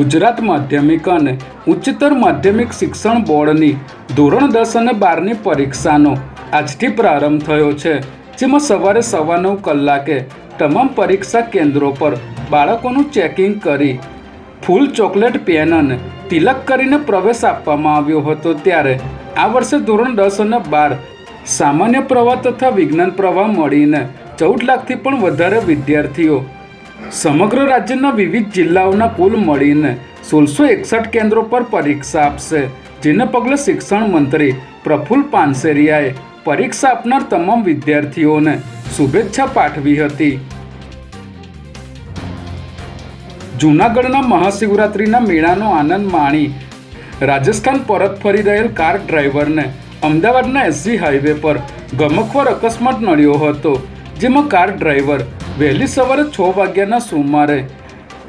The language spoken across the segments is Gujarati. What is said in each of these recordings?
ગુજરાત માધ્યમિક અને ઉચ્ચતર માધ્યમિક શિક્ષણ બોર્ડની ધોરણ દસ અને બારની પરીક્ષાનો આજથી પ્રારંભ થયો છે, જેમાં સવારે સવા નવ કલાકે તમામ પરીક્ષા કેન્દ્રો પર બાળકોનું ચેકિંગ કરી ફૂલ ચોકલેટ પેન અને તિલક કરીને પ્રવેશ આપવામાં આવ્યો હતો. ત્યારે આ વર્ષે ધોરણ દસ અને બાર સામાન્ય પ્રવાહ તથા વિજ્ઞાન પ્રવાહ મળીને ચૌદ લાખથી પણ વધારે વિદ્યાર્થીઓ સમગ્ર રાજ્યના વિવિધ જિલ્લાઓના કુલ મળીને સોળસો એકસઠ કેન્દ્રો પર પરીક્ષા આપશે, જેને પગલે શિક્ષણ મંત્રી પ્રફુલ પાનસેરિયાએ પરીક્ષા આપનાર તમામ વિદ્યાર્થીઓને શુભેચ્છા પાઠવી હતી. જૂનાગઢના મહાશિવરાત્રિના મેળાનો આનંદ માણી રાજસ્થાન પરત ફરી રહેલ કાર ડ્રાઈવરને અમદાવાદના એસજી હાઈવે પર ગમખ્વાર અકસ્માત નડ્યો હતો, જેમાં કાર ડ્રાઈવર વહેલી સવારે છ વાગ્યાના સુમારે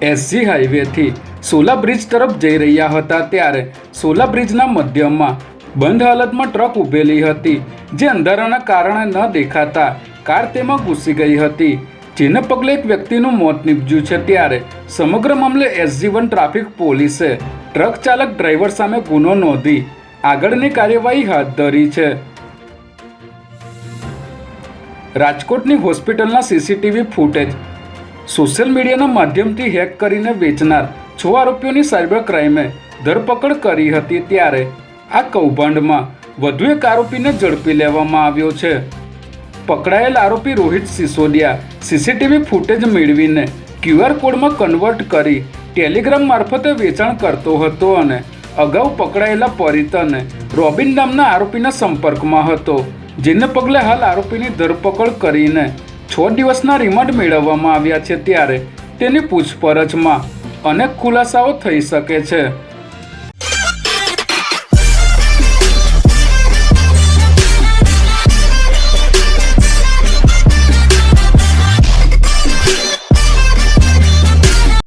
એસજી હાઈવેથી સોલા બ્રિજ તરફ જઈ રહ્યા હતા ત્યારે સોલા બ્રિજના મધ્યમાં બંધ હાલતમાં ટ્રક ઊભેલી હતી, જે અંધારાના કારણે ન દેખાતા કાર તેમાં ઘૂસી ગઈ હતી. જેને પગલે એક વ્યક્તિનું મોત નીપજ્યું છે ત્યારે સમગ્ર મામલે એસજી વન ટ્રાફિક પોલીસે ટ્રક ચાલક ડ્રાઈવર સામે ગુનો નોંધી આગળની કાર્યવાહી હાથ ધરી છે. રાજકોટની હોસ્પિટલના સીસીટીવી ફૂટેજ. સોશિયલ મીડિયાના માધ્યમથી હેક કરીને વેચનાર છ આરોપીઓની સાયબર ક્રાઇમે ધરપકડ કરી હતી ત્યારે આ કૌભાંડમાં વધુ એક આરોપીને ઝડપી લેવામાં આવ્યો છે. પકડાયેલ આરોપી રોહિત સિસોદિયા સીસીટીવી ફૂટેજ મેળવીને ક્યુઆર કોડમાં કન્વર્ટ કરી ટેલિગ્રામ મારફતે વેચાણ કરતો હતો અને અગાઉ પકડાયેલા પરિતને રોબિન નામના આરોપીના સંપર્કમાં હતો. જેને પગલે હાલ આરોપીની ધરપકડ કરીને છ દિવસના રિમાન્ડ મેળવવામાં આવ્યા છે ત્યારે તેની પૂછપરછમાં અનેક ખુલાસાઓ થઈ શકે છે.